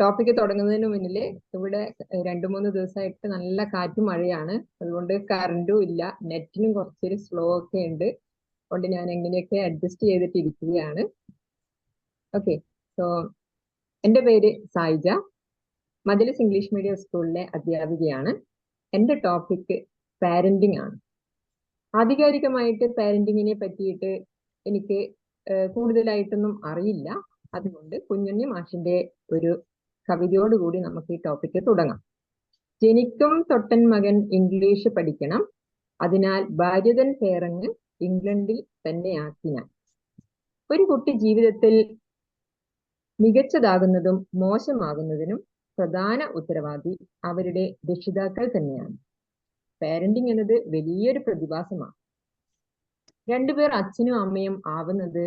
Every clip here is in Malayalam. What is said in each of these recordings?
ടോപ്പിക്ക് തുടങ്ങുന്നതിന് മുന്നിൽ ഇവിടെ രണ്ടു മൂന്ന് ദിവസമായിട്ട് നല്ല കാറ്റും മഴയാണ്. അതുകൊണ്ട് കറണ്ടും ഇല്ല. നെറ്റിനും കുറച്ചൊരു സ്ലോ ഒക്കെ ഉണ്ട്. അതുകൊണ്ട് ഞാൻ എങ്ങനെയൊക്കെ അഡ്ജസ്റ്റ് ചെയ്തിട്ട് ഇരിക്കുകയാണ് ഓക്കെ സോ എന്റെ പേര് സായിജ. മജലിസ് ഇംഗ്ലീഷ് മീഡിയം സ്കൂളിലെ അധ്യാപികയാണ്. എന്റെ ടോപ്പിക്ക് പാരന്റിങ് ആണ്. ആധികാരികമായിട്ട് പാരന്റിങ്ങിനെ പറ്റിയിട്ട് എനിക്ക് കൂടുതലായിട്ടൊന്നും അറിയില്ല. അതുകൊണ്ട് കുഞ്ഞുണ്ണി മാഷിന്റെ ഒരു കവിതയോടുകൂടി നമുക്ക് ഈ ടോപ്പിക്ക് തുടങ്ങാം. ജനിക്കും തൊട്ടൻ മകൻ ഇംഗ്ലീഷ് പഠിക്കണം. അതിനാൽ ഭാര്യതൻ പേരങ്ങ് ഇംഗ്ലണ്ടിൽ തന്നെയാക്കി ഞാൻ ഒരു കുട്ടി ജീവിതത്തിൽ മികച്ചതാകുന്നതും മോശമാകുന്നതിനും പ്രധാന ഉത്തരവാദി അവരുടെ രക്ഷിതാക്കൾ തന്നെയാണ്. പാരന്റിങ് എന്നത് വലിയൊരു പ്രതിഭാസമാണ്. രണ്ടുപേർ അച്ഛനും അമ്മയും ആവുന്നത്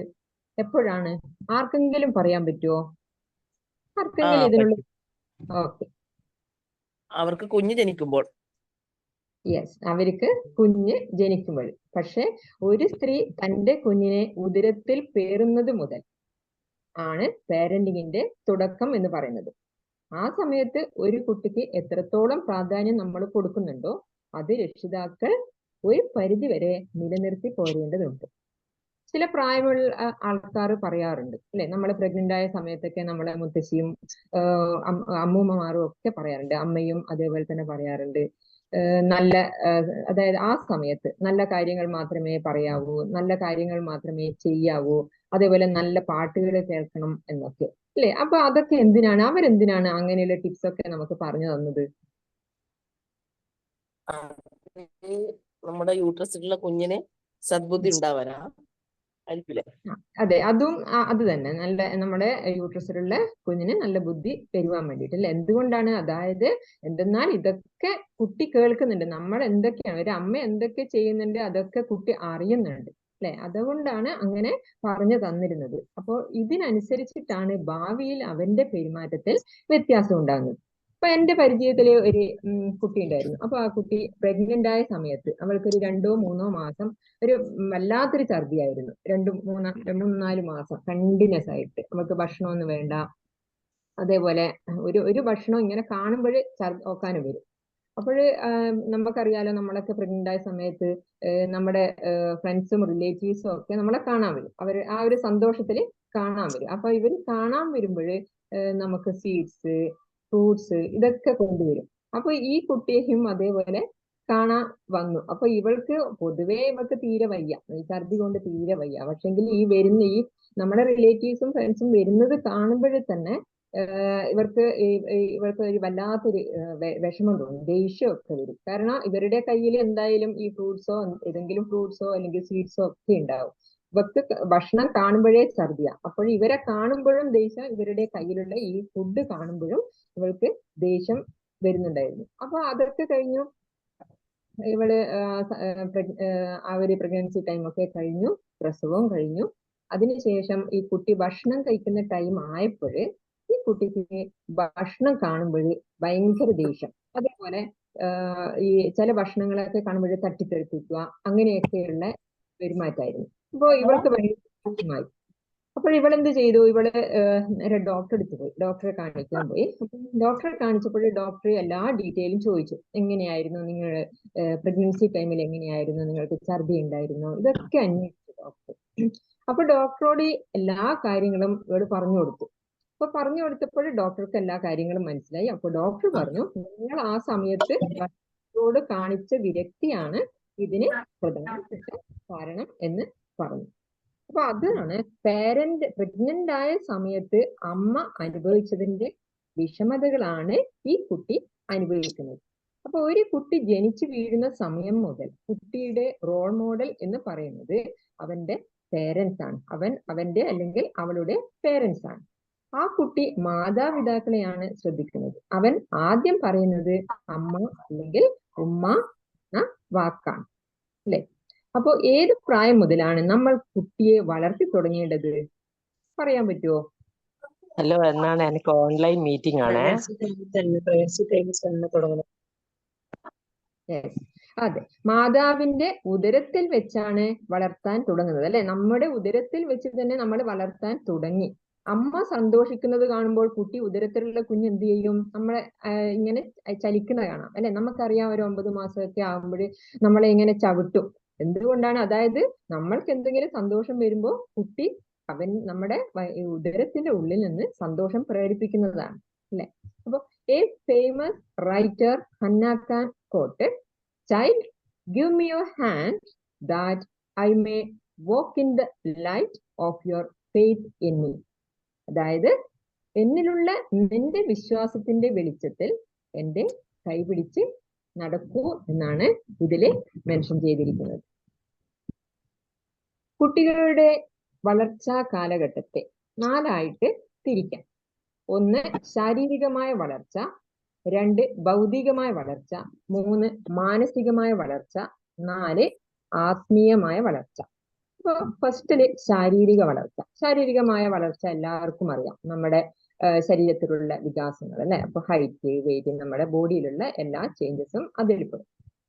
എപ്പോഴാണ്? ആർക്കെങ്കിലും പറയാൻ പറ്റുമോ ആർക്കെങ്കിലും ഇതിനുള്ള ഓക്കെ. അവർക്ക് കുഞ്ഞ് ജനിക്കുമ്പോൾ. യെസ് അവർക്ക് കുഞ്ഞ് ജനിക്കുമ്പോൾ. പക്ഷെ ഒരു സ്ത്രീ തന്റെ കുഞ്ഞിനെ ഉദരത്തിൽ പേറുന്നത് മുതൽ ആണ് പാരന്റിങ്ങിന്റെ തുടക്കം എന്ന് പറയുന്നത്. ആ സമയത്ത് ഒരു കുട്ടിക്ക് എത്രത്തോളം പ്രാധാന്യം നമ്മൾ കൊടുക്കുന്നുണ്ടോ അത് രക്ഷിതാക്കൾ ഒരു പരിധി വരെ നിലനിർത്തി പോരേണ്ടതുണ്ട്. ചില പ്രായമുള്ള ആൾക്കാർ പറയാറുണ്ട്. അല്ലെ? നമ്മൾ പ്രഗ്നന്റ് ആയ സമയത്തൊക്കെ നമ്മളെ മുത്തശ്ശിയും അമ്മൂമ്മമാരും ഒക്കെ പറയാറുണ്ട്. അമ്മയും അതേപോലെ തന്നെ പറയാറുണ്ട്. നല്ല അതായത് ആ സമയത്ത് നല്ല കാര്യങ്ങൾ മാത്രമേ പറയാവൂ നല്ല കാര്യങ്ങൾ മാത്രമേ ചെയ്യാവൂ അതേപോലെ നല്ല പാട്ടുകൾ കേൾക്കണം എന്നൊക്കെ. അല്ലെ? അപ്പൊ അതൊക്കെ എന്തിനാണ്? അവരെന്തിനാണ് അങ്ങനെയുള്ള ടിപ്സ് ഒക്കെ നമുക്ക് പറഞ്ഞു തന്നത്? നമ്മുടെ യൂട്രസിലുള്ള കുഞ്ഞിനെ സദ്ബുദ്ധി ഉണ്ടാവാനാ. അതെ അതും അത് തന്നെ. നല്ല നമ്മുടെ യൂട്രസിലുള്ള കുഞ്ഞിന് നല്ല ബുദ്ധി പെരുവാൻ വേണ്ടിയിട്ട് അല്ലെ? എന്തുകൊണ്ടാണ്? അതായത് എന്തെന്നാൽ ഇതൊക്കെ കുട്ടി കേൾക്കുന്നുണ്ട്. നമ്മൾ എന്തൊക്കെയാണ് ഒരു അമ്മ എന്തൊക്കെ ചെയ്യുന്നുണ്ട് അതൊക്കെ കുട്ടി അറിയുന്നുണ്ട് അല്ലെ? അതുകൊണ്ടാണ് അങ്ങനെ പറഞ്ഞു തന്നിരുന്നത്. അപ്പോൾ ഇതിനനുസരിച്ചിട്ടാണ് ഭാവിയിൽ അവന്റെ പെരുമാറ്റത്തിൽ വ്യത്യാസം ഉണ്ടാകുന്നത്. അപ്പൊ എന്റെ പരിചയത്തിൽ ഒരു കുട്ടി ഉണ്ടായിരുന്നു. അപ്പൊ ആ കുട്ടി പ്രഗ്നന്റ് ആയ സമയത്ത് അവൾക്കൊരു രണ്ടോ മൂന്നോ മാസം ഒരു വല്ലാത്തൊരു ഛർദിയായിരുന്നു. രണ്ടു മൂന്ന രണ്ടു മൂന്നാൽ മാസം കണ്ടിന്യൂസ് ആയിട്ട്. അവൾക്ക് ഭക്ഷണമൊന്നും വേണ്ട. അതേപോലെ ഒരു ഒരു ഭക്ഷണം ഇങ്ങനെ കാണുമ്പോൾ ഓക്കാനും വരും. അപ്പോൾ നമുക്കറിയാലോ നമ്മളൊക്കെ പ്രഗ്നന്റ് ആയ സമയത്ത് നമ്മുടെ ഫ്രണ്ട്സും റിലേറ്റീവ്സും ഒക്കെ നമ്മളെ കാണാൻ വരും. അവർ ആ ഒരു സന്തോഷത്തിൽ കാണാൻ വരും. അപ്പൊ ഇവർ കാണാൻ വരുമ്പോൾ നമുക്ക് സ്വീറ്റ്സ് ഫ്രൂട്ട്സ് ഇതൊക്കെ കൊണ്ടുവരും. അപ്പൊ ഈ കുട്ടിയെയും അതേപോലെ കാണാൻ വന്നു. അപ്പൊ ഇവൾക്ക് പൊതുവേ ഇവൾക്ക് തീരെ വയ്യ. ഈ ഛർദി കൊണ്ട് തീരെ വയ്യ. പക്ഷെങ്കിൽ ഈ വരുന്ന ഈ നമ്മുടെ റിലേറ്റീവ്സും ഫ്രണ്ട്സും വരുന്നത് കാണുമ്പോഴേ തന്നെ ഇവർക്ക് ഇവർക്ക് ഒരു വല്ലാത്തൊരു വിഷമം തോന്നും. ദേഷ്യമൊക്കെ വരും. കാരണം ഇവരുടെ കയ്യിൽ എന്തായാലും ഈ ഫ്രൂട്ട്സോ ഏതെങ്കിലും ഫ്രൂട്ട്സോ അല്ലെങ്കിൽ സ്വീറ്റ്സോ ഒക്കെ ഉണ്ടാവും. ഇവർക്ക് ഭക്ഷണം കാണുമ്പോഴേ ഛർദിയ അപ്പോൾ ഇവരെ കാണുമ്പോഴും ദേഷ്യം ഇവരുടെ കയ്യിലുള്ള ഈ ഫുഡ് കാണുമ്പോഴും ഇവൾക്ക് ദേഷ്യം വരുന്നുണ്ടായിരുന്നു. അപ്പൊ അതൊക്കെ കഴിഞ്ഞു. ഇവൾ ആ ഒരു പ്രഗ്നൻസി ടൈം ഒക്കെ കഴിഞ്ഞു. പ്രസവവും കഴിഞ്ഞു. അതിനുശേഷം ഈ കുട്ടി ഭക്ഷണം കഴിക്കുന്ന ടൈം ആയപ്പോഴ് ഈ കുട്ടിക്ക് ഭക്ഷണം കാണുമ്പോൾ ഭയങ്കര ദേഷ്യം. അതേപോലെ ഈ ചില ഭക്ഷണങ്ങളൊക്കെ കാണുമ്പോൾ തട്ടിത്തെറിപ്പിക്കുക അങ്ങനെയൊക്കെയുള്ള പെരുമാറ്റമായിരുന്നു. അപ്പോ ഇവൾക്ക് ഭയങ്കര അപ്പോൾ ഇവളെന്ത് ചെയ്തു? ഇവൾ ഡോക്ടറെ അടുത്ത് പോയി. ഡോക്ടറെ കാണിക്കാൻ പോയി. ഡോക്ടറെ കാണിച്ചപ്പോൾ ഡോക്ടർ എല്ലാ ഡീറ്റെയിലും ചോദിച്ചു. എങ്ങനെയായിരുന്നു നിങ്ങൾ പ്രഗ്നൻസി ടൈമിൽ എങ്ങനെയായിരുന്നു? നിങ്ങൾക്ക് ഛർദി ഉണ്ടായിരുന്നു? ഇതൊക്കെ അന്വേഷിച്ചു ഡോക്ടർ അപ്പൊ ഡോക്ടറോട് എല്ലാ കാര്യങ്ങളും ഇവൾ പറഞ്ഞു കൊടുത്തു. അപ്പൊ പറഞ്ഞു കൊടുത്തപ്പോൾ ഡോക്ടർക്ക് എല്ലാ കാര്യങ്ങളും മനസ്സിലായി. അപ്പൊ ഡോക്ടർ പറഞ്ഞു നിങ്ങൾ ആ സമയത്ത് ഡോക്ടറോട് കാണിച്ച വിരക്തിയാണ് ഇതിന് പ്രധാനപ്പെട്ട കാരണം എന്ന് പറഞ്ഞു. അപ്പൊ അതാണ് പാരന്റ് പ്രഗ്നന്റ് ആയ സമയത്ത് അമ്മ അനുഭവിച്ചതിന്റെ വിഷമതകളാണ് ഈ കുട്ടി അനുഭവിക്കുന്നത്. അപ്പൊ ഒരു കുട്ടി ജനിച്ചു വീഴുന്ന സമയം മുതൽ കുട്ടിയുടെ റോൾ മോഡൽ എന്ന് പറയുന്നത് അവന്റെ പേരൻസ് ആണ്. അവൻ അവന്റെ അല്ലെങ്കിൽ അവളുടെ പേരൻസ് ആണ്. ആ കുട്ടി മാതാപിതാക്കളെയാണ് ശ്രദ്ധിക്കുന്നത്. അവൻ ആദ്യം പറയുന്നത് അമ്മ അല്ലെങ്കിൽ ഉമ്മ വാക്കാണ്. അല്ലെ? അപ്പോ ഏത് പ്രായം മുതലാണ് നമ്മൾ കുട്ടിയെ വളർത്തി തുടങ്ങേണ്ടത്? പറയാൻ പറ്റുമോ ഹലോ എന്നാണ് എനിക്ക് ഓൺലൈൻ മീറ്റിംഗ് ആണ്. അതെ. മാതാവിന്റെ ഉദരത്തിൽ വെച്ചാണ് വളർത്താൻ തുടങ്ങുന്നത് അല്ലെ? നമ്മുടെ ഉദരത്തിൽ വെച്ച് തന്നെ നമ്മൾ വളർത്താൻ തുടങ്ങി. അമ്മ സന്തോഷിക്കുന്നത് കാണുമ്പോൾ കുട്ടി ഉദരത്തിലുള്ള കുഞ്ഞ് എന്ത് ചെയ്യും? നമ്മളെ ഇങ്ങനെ ചലിക്കുന്ന കാണാം. അല്ലെ? നമുക്കറിയാം ഒരു ഒമ്പത് മാസമൊക്കെ ആകുമ്പോൾ നമ്മളെ ഇങ്ങനെ ചവിട്ടും. എന്തുകൊണ്ടാണ്? അതായത് നമ്മൾക്ക് എന്തെങ്കിലും സന്തോഷം വരുമ്പോൾ കുട്ടി അവൻ നമ്മുടെ ഉദരത്തിന്റെ ഉള്ളിൽ നിന്ന് സന്തോഷം പ്രേരിപ്പിക്കുന്നതാണ് അല്ലെ? അപ്പൊ a famous writer Hannah Kahn quote child give me your hand that I may walk in the light of your faith in me. അതായത് എന്നിലുള്ള നിന്റെ വിശ്വാസത്തിന്റെ വെളിച്ചത്തിൽ എന്റെ കൈപിടിച്ച് നടക്കൂ എന്നാണ് ഇതിൽ മെൻഷൻ ചെയ്തിരിക്കുന്നത്. കുട്ടികളുടെ വളർച്ചാ കാലഘട്ടത്തെ നാലായിട്ട് തിരിക്കാം. ഒന്ന് ശാരീരികമായ വളർച്ച. രണ്ട് ഭൗതികമായ വളർച്ച. മൂന്ന് മാനസികമായ വളർച്ച. നാല് ആത്മീയമായ വളർച്ച. ഇപ്പൊ ഫസ്റ്റിൽ ശാരീരിക വളർച്ച. ശാരീരികമായ വളർച്ച എല്ലാവർക്കും അറിയാം. നമ്മുടെ ശരീരത്തിലുള്ള വികാസങ്ങൾ അല്ലെ? അപ്പൊ ഹൈറ്റ് വെയിറ്റ് നമ്മുടെ ബോഡിയിലുള്ള എല്ലാ ചേഞ്ചസും അതിൽപ്പെടും.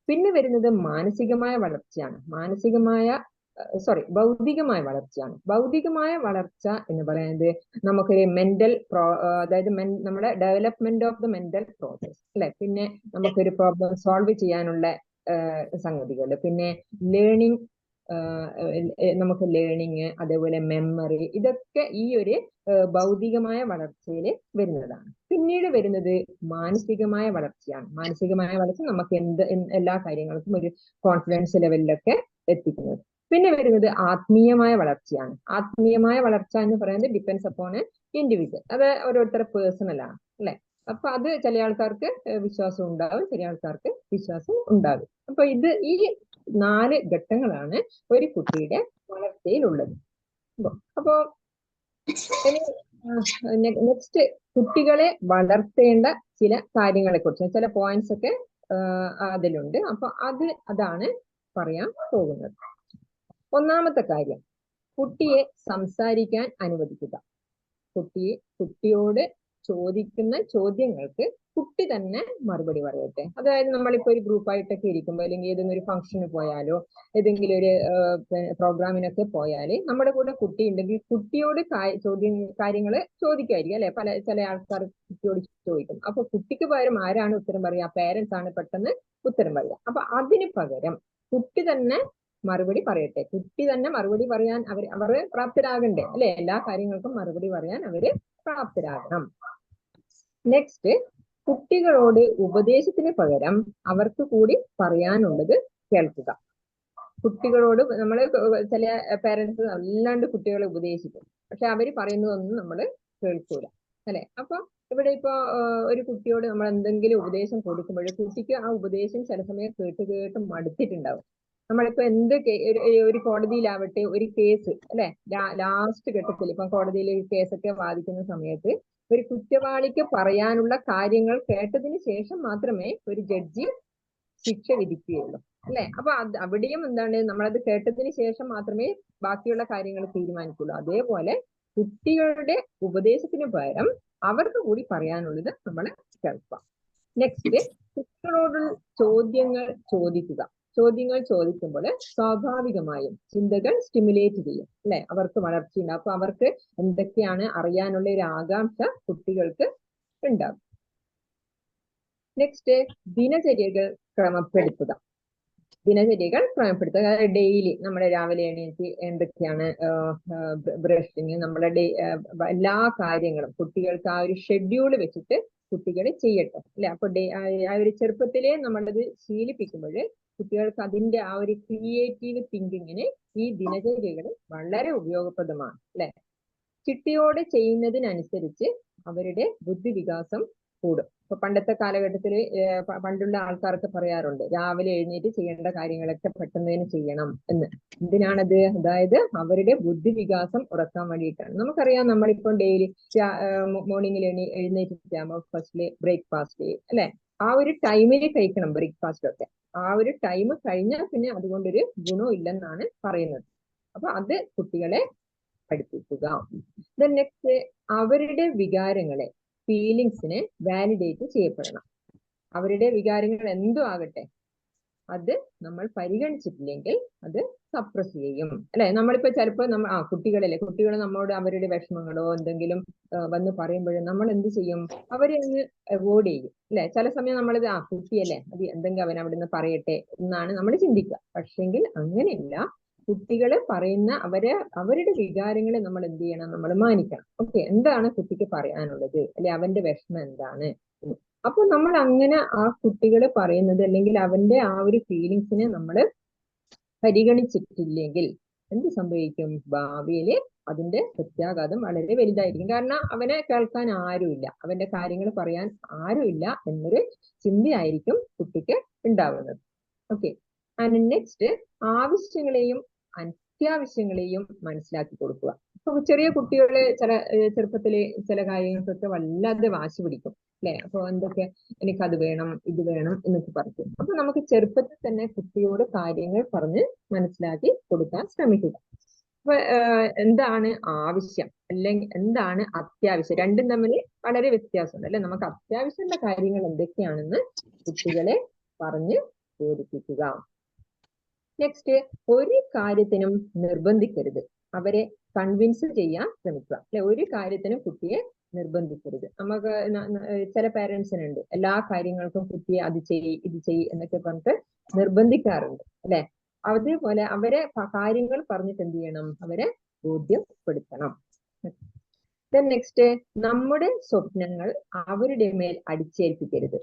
പിന്നെ വരുന്നത് മാനസികമായ വളർച്ചയാണ്. മാനസികമായ സോറി ഭൗതികമായ വളർച്ചയാണ്. ഭൗതികമായ വളർച്ച എന്ന് പറയുന്നത് നമുക്ക് മെന്റൽ പ്രോ അതായത് നമ്മുടെ development of the mental process അല്ലെ? പിന്നെ നമുക്കൊരു പ്രോബ്ലം സോൾവ് ചെയ്യാനുള്ള സംഗതികൾ. പിന്നെ ലേണിംഗ് നമുക്ക് ലേണിങ് അതേപോലെ മെമ്മറി ഇതൊക്കെ ഈ ഒരു ഭൗതികമായ വളർച്ചയിൽ വരുന്നതാണ്. പിന്നീട് വരുന്നത് മാനസികമായ വളർച്ചയാണ്. മാനസികമായ വളർച്ച നമുക്ക് എന്ത് എല്ലാ കാര്യങ്ങൾക്കും ഒരു കോൺഫിഡൻസ് ലെവലിലൊക്കെ എത്തിക്കുന്നത്. പിന്നെ വരുന്നത് ആത്മീയമായ വളർച്ചയാണ്. ആത്മീയമായ വളർച്ച എന്ന് പറയുന്നത് ഡിപ്പെൻസ് അപ്പോൺ ഇൻഡിവിജ്വൽ അത് ഓരോരുത്തരുടെ പേഴ്സണൽ ആണ് അല്ലെ? അപ്പൊ അത് ചില ആൾക്കാർക്ക് വിശ്വാസം ഉണ്ടാവും ചില ആൾക്കാർക്ക് വിശ്വാസം ഉണ്ടാവും അപ്പൊ ഇത് ഈ നാല് ഘട്ടങ്ങളാണ് ഒരു കുട്ടിയുടെ വളർച്ചയിലുള്ളത്. അപ്പൊ നെക്സ്റ്റ് കുട്ടികളെ വളർത്തേണ്ട ചില കാര്യങ്ങളെ കുറിച്ച് ചില പോയിന്റ്സ് ഒക്കെ അതിലുണ്ട്. അപ്പൊ അത് അതാണ് പറയാൻ പോകുന്നത്. ഒന്നാമത്തെ കാര്യം കുട്ടിയെ സംസാരിക്കാൻ അനുവദിക്കുക. കുട്ടിയെ കുട്ടിയോട് ചോദിക്കുന്ന ചോദ്യങ്ങൾക്ക് കുട്ടി തന്നെ മറുപടി പറയട്ടെ. അതായത് നമ്മളിപ്പോ ഒരു ഗ്രൂപ്പായിട്ടൊക്കെ ഇരിക്കുമ്പോൾ അല്ലെങ്കിൽ ഏതെങ്കിലും ഒരു ഫംഗ്ഷന് പോയാലോ ഏതെങ്കിലും ഒരു പ്രോഗ്രാമിനൊക്കെ പോയാൽ നമ്മുടെ കൂടെ കുട്ടി ഉണ്ടെങ്കിൽ കുട്ടിയോട് ചോദ്യം കാര്യങ്ങൾ ചോദിക്കായിരിക്കും അല്ലെ? പല ചില ആൾക്കാർ കുട്ടിയോട് ചോദിക്കും. അപ്പൊ കുട്ടിക്ക് പകരം ആരാണ് ഉത്തരം പറയുക? പേരൻസ് ആണ് പെട്ടെന്ന് ഉത്തരം പറയുക. അപ്പൊ അതിന് പകരം കുട്ടി തന്നെ മറുപടി പറയട്ടെ. കുട്ടി തന്നെ മറുപടി പറയാൻ അവർ അവർ പ്രാപ്തരാകണ്ടേ? അല്ലെ? എല്ലാ കാര്യങ്ങൾക്കും മറുപടി പറയാൻ അവർ പ്രാപ്തരാകണം. നെക്സ്റ്റ് കുട്ടികളോട് ഉപദേശത്തിന് പകരം അവർക്ക് കൂടി പറയാനുള്ളത് കേൾക്കുക. കുട്ടികളോട് നമ്മൾ ചില പേരൻസ് അല്ലാണ്ട് കുട്ടികളെ ഉപദേശിക്കും. പക്ഷെ അവർ പറയുന്നതൊന്നും നമ്മൾ കേൾക്കൂല. അല്ലെ? അപ്പൊ ഇവിടെ ഇപ്പോ ഒരു കുട്ടിയോട് നമ്മൾ എന്തെങ്കിലും ഉപദേശം കൊടുക്കുമ്പോൾ കുട്ടിക്ക് ആ ഉപദേശം ചില സമയം കേട്ട് കേട്ട് മടുത്തിട്ടുണ്ടാവും. നമ്മളിപ്പോ എന്ത് ഒരു- കോടതിയിലാവട്ടെ ഒരു കേസ് അല്ലെ? ലാസ്റ്റ് ഘട്ടത്തിൽ ഇപ്പം കോടതിയിൽ കേസൊക്കെ വാദിക്കുന്ന സമയത്ത് ഒരു കുറ്റവാളിക്ക് പറയാനുള്ള കാര്യങ്ങൾ കേട്ടതിന് ശേഷം മാത്രമേ ഒരു ജഡ്ജി ശിക്ഷ വിധിക്കുകയുള്ളൂ. അല്ലെ? അപ്പൊ അത് അവിടെയും എന്താണ്? നമ്മളത് കേട്ടതിന് ശേഷം മാത്രമേ ബാക്കിയുള്ള കാര്യങ്ങൾ തീരുമാനിക്കുള്ളൂ അതേപോലെ കുട്ടികളുടെ ഉപദേശത്തിന് പകരം അവർക്ക് കൂടി പറയാനുള്ളത് നമ്മൾ കേൾക്കാം. നെക്സ്റ്റ് കുട്ടികളോടുള്ള ചോദ്യങ്ങൾ ചോദിക്കുക. ചോദ്യങ്ങൾ ചോദിക്കുമ്പോൾ സ്വാഭാവികമായും ചിന്തകൾ സ്റ്റിമുലേറ്റ് ചെയ്യും അല്ലെ? അവർക്ക് വളർച്ചയുണ്ടാവും അപ്പൊ അവർക്ക് എന്തൊക്കെയാണ് അറിയാനുള്ള ഒരു ആകാംക്ഷ കുട്ടികൾക്ക് ഉണ്ടാകും നെക്സ്റ്റ് ദിനചര്യകൾ ക്രമപ്പെടുത്തുക. ദിനചര്യകൾ ക്രമപ്പെടുത്തുക. അതായത് ഡെയിലി നമ്മുടെ രാവിലെ എണീറ്റ് എന്തൊക്കെയാണ് ബ്രഷിങ് നമ്മുടെ എല്ലാ കാര്യങ്ങളും കുട്ടികൾക്ക് ആ ഒരു ഷെഡ്യൂൾ വെച്ചിട്ട് കുട്ടികൾ ചെയ്യട്ടെ അല്ലെ? അപ്പൊ ആ ഒരു ചെറുപ്പത്തിലേ നമ്മളത് ശീലിപ്പിക്കുമ്പോൾ കുട്ടികൾക്ക് അതിന്റെ ആ ഒരു ക്രിയേറ്റീവ് തിങ്കിങ്ങിന് ഈ ദിനചര്യകൾ വളരെ ഉപയോഗപ്രദമാണ് അല്ലെ? ചിട്ടയോടെ ചെയ്യുന്നതിനനുസരിച്ച് അവരുടെ ബുദ്ധിവികാസം കൂടും. ഇപ്പൊ പണ്ടത്തെ കാലഘട്ടത്തിൽ പണ്ടുള്ള ആൾക്കാർക്ക് പറയാറുണ്ട് രാവിലെ എഴുന്നേറ്റ് ചെയ്യേണ്ട കാര്യങ്ങളൊക്കെ പെട്ടെന്ന് ചെയ്യണം എന്ന്. എന്തിനാണത്? അതായത് അവരുടെ ബുദ്ധി വികാസം ഉറക്കാൻ വേണ്ടിയിട്ടാണ്. നമുക്കറിയാം നമ്മളിപ്പോ ഡെയിലി മോർണിംഗിൽ എണീ എഴുന്നേറ്റ് ഫസ്റ്റിൽ ബ്രേക്ക്ഫാസ്റ്റ് അല്ലെ? ആ ഒരു ടൈമിൽ കഴിക്കണം ബ്രേക്ക്ഫാസ്റ്റ് ഒക്കെ. ആ ഒരു ടൈം കഴിഞ്ഞാൽ പിന്നെ അതുകൊണ്ടൊരു ഗുണവും ഇല്ലെന്നാണ് പറയുന്നത്. അപ്പൊ അത് കുട്ടികളെ പഠിപ്പിക്കുക. നെക്സ്റ്റ് അവരുടെ വികാരങ്ങളെ ഫീലിങ്സിനെ വാലിഡേറ്റ് ചെയ്യപ്പെടണം. അവരുടെ വികാരങ്ങൾ എന്തോ ആകട്ടെ അത് നമ്മൾ പരിഗണിച്ചിട്ടില്ലെങ്കിൽ അത് സപ്രസ് ചെയ്യും. അല്ലെ? നമ്മളിപ്പോ ചിലപ്പോൾ നമ്മൾ ആ കുട്ടികളല്ലേ? കുട്ടികൾ നമ്മളോട് അവരുടെ വിഷമങ്ങളോ എന്തെങ്കിലും വന്ന് പറയുമ്പോൾ നമ്മൾ എന്ത് ചെയ്യും? അവരെ അങ്ങ് അവോയ്ഡ് ചെയ്യും. അല്ലെ? ചില സമയം നമ്മളത് ആ കുട്ടിയല്ലേ? അത് എന്തെങ്കിലും അവൻ അവിടെ നിന്ന് പറയട്ടെ എന്നാണ് നമ്മൾ ചിന്തിക്കുക. പക്ഷെങ്കിൽ അങ്ങനെയല്ല കുട്ടികൾ പറയുന്ന അവരെ അവരുടെ വികാരങ്ങളെ നമ്മൾ എന്ത് ചെയ്യണം? നമ്മൾ മാനിക്കണം. ഓക്കെ? എന്താണ് കുട്ടിക്ക് പറയാനുള്ളത്? അല്ലെ? അവന്റെ വിഷമം എന്താണ്. അപ്പൊ നമ്മൾ അങ്ങനെ ആ കുട്ടികൾ പറയുന്നത് അല്ലെങ്കിൽ അവന്റെ ആ ഒരു ഫീലിങ്സിനെ നമ്മൾ പരിഗണിച്ചിട്ടില്ലെങ്കിൽ എന്ത് സംഭവിക്കും? ഭാവിയിൽ അതിന്റെ പ്രത്യാഘാതം വളരെ വലുതായിരിക്കും. കാരണം അവനെ കേൾക്കാൻ ആരുമില്ല. അവന്റെ കാര്യങ്ങൾ പറയാൻ ആരുമില്ല എന്നൊരു ചിന്തയായിരിക്കും കുട്ടിക്ക് ഉണ്ടാവുന്നത്. ഓക്കെ. ആൻഡ് നെക്സ്റ്റ് ആവശ്യങ്ങളെയും അത്യാവശ്യങ്ങളെയും മനസ്സിലാക്കി കൊടുക്കുക. ചെറിയ കുട്ടികൾ ചില ചെറുപ്പത്തിലെ ചില കാര്യങ്ങൾക്കൊക്കെ വല്ലാതെ വാശി പിടിക്കും അല്ലെ? അപ്പൊ എന്തൊക്കെ എനിക്കത് വേണം ഇത് വേണം എന്നൊക്കെ പറയും. അപ്പൊ നമുക്ക് ചെറുപ്പത്തിൽ തന്നെ കുട്ടിയോട് കാര്യങ്ങൾ പറഞ്ഞ് മനസ്സിലാക്കി കൊടുക്കാൻ ശ്രമിക്കുക. അപ്പൊ എന്താണ് ആവശ്യം? അല്ലെങ്കിൽ എന്താണ് അത്യാവശ്യം? രണ്ടും തമ്മിൽ വളരെ വ്യത്യാസമുണ്ട് അല്ലെ? നമുക്ക് അത്യാവശ്യമുള്ള കാര്യങ്ങൾ എന്തൊക്കെയാണെന്ന് കുട്ടികളെ പറഞ്ഞ് ബോധിപ്പിക്കുക. നെക്സ്റ്റ് ഒരു കാര്യത്തിനും നിർബന്ധിക്കരുത്. അവരെ കൺവിൻസ് ചെയ്യാൻ ശ്രമിക്കുക. അല്ലെ? ഒരു കാര്യത്തിനും കുട്ടിയെ നിർബന്ധിക്കരുത്. നമുക്ക് ചില പേരൻസിനുണ്ട് എല്ലാ കാര്യങ്ങൾക്കും കുട്ടിയെ അത് ചെയ് ഇത് ചെയ് എന്നൊക്കെ പറഞ്ഞിട്ട് നിർബന്ധിക്കാറുണ്ട്. അല്ലെ? അതേപോലെ അവരെ കാര്യങ്ങൾ പറഞ്ഞിട്ട് എന്ത് ചെയ്യണം? അവരെ ബോധ്യപ്പെടുത്തണം. നെക്സ്റ്റ് നമ്മുടെ സ്വപ്നങ്ങൾ അവരുടെ മേൽ അടിച്ചേൽപ്പിക്കരുത്.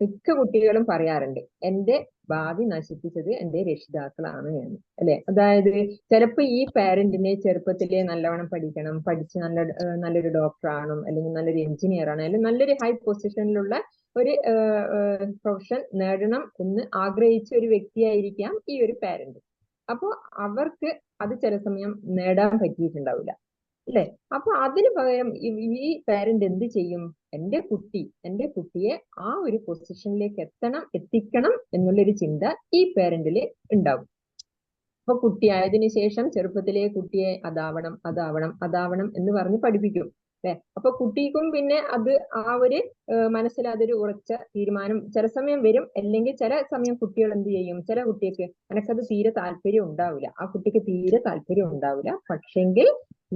മിക്ക കുട്ടികളും പറയാറുണ്ട് എന്റെ ഭാവി നശിപ്പിച്ചത് എന്റെ രക്ഷിതാക്കളാണ് എന്ന് അല്ലെ? അതായത് ചിലപ്പോ ഈ പാരന്റിനെ ചെറുപ്പത്തിലെ നല്ലവണ്ണം പഠിക്കണം പഠിച്ച് നല്ല നല്ലൊരു ഡോക്ടർ ആണോ അല്ലെങ്കിൽ നല്ലൊരു എഞ്ചിനീയർ ആണോ അല്ലെങ്കിൽ നല്ലൊരു ഹൈ പൊസിഷനിലുള്ള ഒരു പ്രൊഫഷൻ നേടണം എന്ന് ആഗ്രഹിച്ച ഒരു വ്യക്തിയായിരിക്കാം ഈ ഒരു പാരന്റ് അപ്പോ അവർക്ക് അത് ചില സമയം നേടാൻ പറ്റിയിട്ടുണ്ടാവില്ല. അല്ലെ? അപ്പൊ അതിന് പകരം ഈ- പേരന്റ് എന്ത് ചെയ്യും? എന്റെ കുട്ടി എന്റെ കുട്ടിയെ ആ ഒരു പൊസിഷനിലേക്ക് എത്തണം എത്തിക്കണം എന്നുള്ളൊരു ചിന്ത ഈ പേരന്റിൽ ഉണ്ടാവും. അപ്പൊ കുട്ടിയായതിനു ശേഷം ചെറുപ്പത്തിലെ കുട്ടിയെ അതാവണം അതാവണം അതാവണം എന്ന് പറഞ്ഞ് പഠിപ്പിക്കും അല്ലെ? അപ്പൊ കുട്ടിക്കും പിന്നെ അത് ആ ഒരു മനസ്സിൽ അതൊരു ഉറച്ച തീരുമാനം ചില സമയം വരും. അല്ലെങ്കിൽ ചില സമയം കുട്ടികൾ എന്ത് ചെയ്യും? ചില കുട്ടിക്ക് എനക്കത് തീരെ താല്പര്യം ഉണ്ടാവില്ല. ആ കുട്ടിക്ക് തീരെ താല്പര്യം ഉണ്ടാവില്ല. പക്ഷെങ്കിൽ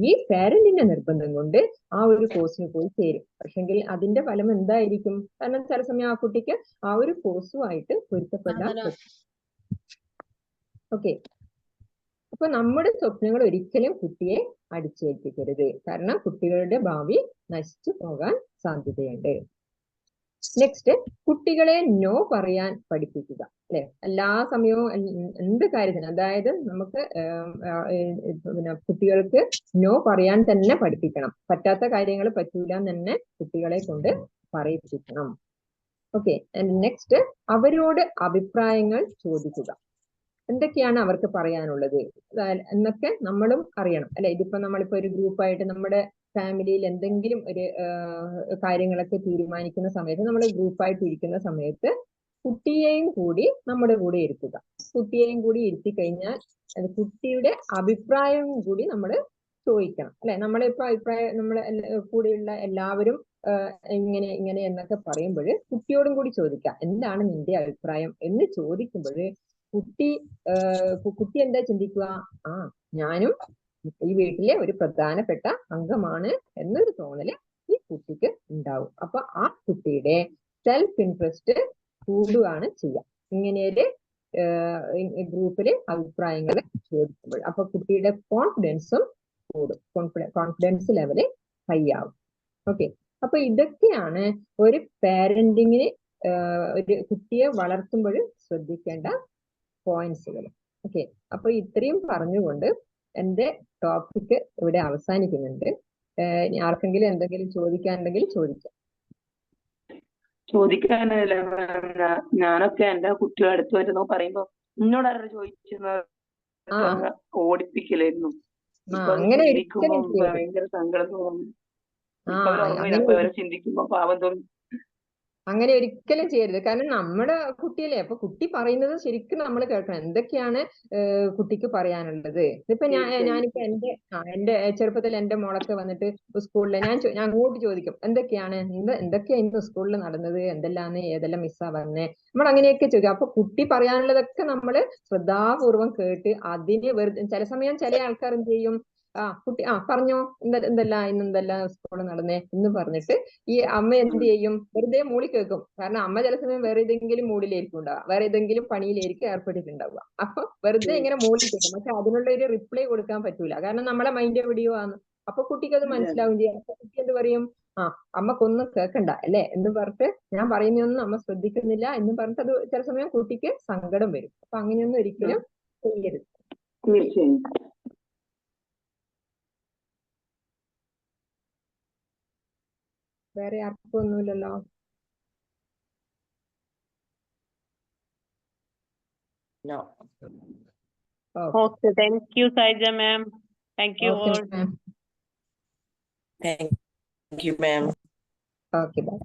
ഈ പേരന്റിന്റെ നിർബന്ധം കൊണ്ട് ആ ഒരു കോഴ്സിന് പോയി ചേരും. പക്ഷെങ്കിൽ അതിന്റെ ഫലം എന്തായിരിക്കും? കാരണം ചില സമയം ആ കുട്ടിക്ക് ആ ഒരു കോഴ്സുമായിട്ട് പൊരുത്തപ്പെടാൻ ഓക്കെ അപ്പൊ നമ്മുടെ സ്വപ്നങ്ങൾ ഒരിക്കലും കുട്ടിയെ അടിച്ചേൽപ്പിക്കരുത്. കാരണം കുട്ടികളുടെ ഭാവി നശിച്ചു പോകാൻ സാധ്യതയുണ്ട്. നെക്സ്റ്റ് കുട്ടികളെ നോ പറയാൻ പഠിപ്പിക്കുക അല്ലെ? എല്ലാ സമയവും എന്ത് കാര്യത്തിനും അതായത് നമുക്ക് പിന്നെ കുട്ടികൾക്ക് നോ പറയാൻ തന്നെ പഠിപ്പിക്കണം. പറ്റാത്ത കാര്യങ്ങൾ പറ്റൂല തന്നെ കുട്ടികളെ കൊണ്ട് പറയിപ്പിക്കണം. ഓക്കെ നെക്സ്റ്റ് അവരോട് അഭിപ്രായങ്ങൾ ചോദിക്കുക. എന്തൊക്കെയാണ് അവർക്ക് പറയാനുള്ളത്? എന്നൊക്കെ നമ്മളും അറിയണം അല്ലെ? ഇതിപ്പോ നമ്മളിപ്പോ ഒരു ഗ്രൂപ്പായിട്ട് നമ്മുടെ ഫാമിലിയിൽ എന്തെങ്കിലും ഒരു കാര്യങ്ങളൊക്കെ തീരുമാനിക്കുന്ന സമയത്ത് നമ്മൾ ഗ്രൂപ്പായിട്ട് ഇരിക്കുന്ന സമയത്ത് കുട്ടിയെയും കൂടി നമ്മുടെ കൂടെ ഇരുത്തുക. കുട്ടിയെയും കൂടി ഇരുത്തി കഴിഞ്ഞാൽ അത് കുട്ടിയുടെ അഭിപ്രായവും കൂടി നമ്മൾ ചോദിക്കണം. അല്ലെ? നമ്മളിപ്പോ അഭിപ്രായം നമ്മൾ കൂടെയുള്ള എല്ലാവരും ഇങ്ങനെ ഇങ്ങനെ എന്നൊക്കെ പറയുമ്പോൾ കുട്ടിയോടും കൂടി ചോദിക്കുക. എന്താണ് നിന്റെ അഭിപ്രായം എന്ന് ചോദിക്കുമ്പോൾ കുട്ടി കുട്ടി എന്താ ചിന്തിക്കുക? ആ ഞാനും ഈ വീട്ടിലെ ഒരു പ്രധാനപ്പെട്ട അംഗമാണ് എന്നൊരു തോന്നൽ ഈ കുട്ടിക്ക് ഉണ്ടാവും. അപ്പൊ ആ കുട്ടിയുടെ സെൽഫ് ഇൻട്രസ്റ്റ് കൂടുകയാണ് ചെയ്യുക ഇങ്ങനെയൊരു ഗ്രൂപ്പിലെ അഭിപ്രായങ്ങൾ ചോദിക്കുമ്പോൾ അപ്പൊ കുട്ടിയുടെ കോൺഫിഡൻസും കൂടും. കോൺഫിഡൻസ് ലെവൽ ഹൈ ആവും. ഓക്കെ അപ്പൊ ഇതൊക്കെയാണ് ഒരു പാരന്റിങ്ങിന് ഒരു കുട്ടിയെ വളർത്തുമ്പോൾ ശ്രദ്ധിക്കേണ്ട പോയിന്റ്സുകൾ ഓക്കെ അപ്പൊ ഇത്രയും പറഞ്ഞുകൊണ്ട് എന്റെ ടോപ്പിക് ഇവിടെ അവസാനിക്കുന്നുണ്ട്. ആർക്കെങ്കിലും എന്തെങ്കിലും ചോദിക്കാനുണ്ടെങ്കിൽ ചോദിക്കാം. ചോദിക്കാനല്ല ഞാനൊക്കെ എന്റെ കുട്ടികൾ അടുത്ത് വരുന്നു. പറയുമ്പോ എന്നോട് ആരോ ചോദിക്കുന്നത്. ഓടിപ്പിക്കലായിരുന്നു. അങ്ങനെ ഭയങ്കര സങ്കടം തോന്നുന്നു ചിന്തിക്കുമ്പോ പാവം തോന്നും. അങ്ങനെ ഒരിക്കലും ചെയ്യരുത്. കാരണം നമ്മുടെ കുട്ടിയല്ലേ? അപ്പൊ കുട്ടി പറയുന്നത് ശരിക്കും നമ്മൾ കേൾക്കണം. എന്തൊക്കെയാണ് കുട്ടിക്ക് പറയാനുള്ളത്? ഇപ്പൊ ഞാൻ. ഞാനിപ്പോ എന്റെ എന്റെ ചെറുപ്പത്തിൽ എന്റെ മോളൊക്കെ വന്നിട്ട് സ്കൂളിൽ ഞാൻ ഞാൻ അങ്ങോട്ട് ചോദിക്കും എന്തൊക്കെയാണ്? എന്ത് എന്തൊക്കെയാ ഇന്ന് സ്കൂളിൽ നടന്നത്? എന്തെല്ലാന്ന്? ഏതെല്ലാം മിസ്സാ വന്നേ? നമ്മൾ അങ്ങനെയൊക്കെ ചോദിക്കും. അപ്പൊ കുട്ടി പറയാനുള്ളതൊക്കെ നമ്മൾ ശ്രദ്ധാപൂർവം കേട്ട് അതിന് വെറുതെ ചില സമയം ചില ആൾക്കാർ എന്ത് ചെയ്യും? ആ കുട്ടി ആ പറഞ്ഞോ. എന്താ എന്തല്ല ഇന്ന് എന്തെല്ലാം സ്കൂളിൽ നടന്നേ എന്ന് പറഞ്ഞിട്ട് ഈ അമ്മ എന്ത് ചെയ്യും? വെറുതെ മൂളി കേൾക്കും. കാരണം അമ്മ ചില സമയം വേറെ ഏതെങ്കിലും മൂഡിലായിരിക്കും ഉണ്ടാവുക. വേറെ ഏതെങ്കിലും പണിയിലായിരിക്കും ഏർപ്പെട്ടിട്ടുണ്ടാവുക. അപ്പൊ വെറുതെ ഇങ്ങനെ മൂളി കേൾക്കും. പക്ഷെ അതിനുള്ള ഒരു റിപ്ലൈ കൊടുക്കാൻ പറ്റൂല. കാരണം നമ്മളെ മൈൻഡ് എവിടെയോ ആണ് അപ്പൊ കുട്ടിക്ക് അത്. മനസ്സിലാവും ചെയ്യാം. അപ്പൊ കുട്ടി എന്ത് പറയും? ആ അമ്മക്കൊന്നും കേൾക്കണ്ട അല്ലെ? എന്ന് പറഞ്ഞിട്ട് ഞാൻ പറയുന്നൊന്നും അമ്മ ശ്രദ്ധിക്കുന്നില്ല എന്ന് പറഞ്ഞിട്ട് അത് ചില സമയം കുട്ടിക്ക് സങ്കടം വരും. അപ്പൊ അങ്ങനെയൊന്നും ഒരിക്കലും ചെയ്യരുത്. തീർച്ചയായും. വേറെ ആർക്കും ഒന്നുമില്ലല്ലോ No. Okay Okay, thank you, Saija ma'am. Thank you all. Okay ma'am Thank you, ma'am. Okay bye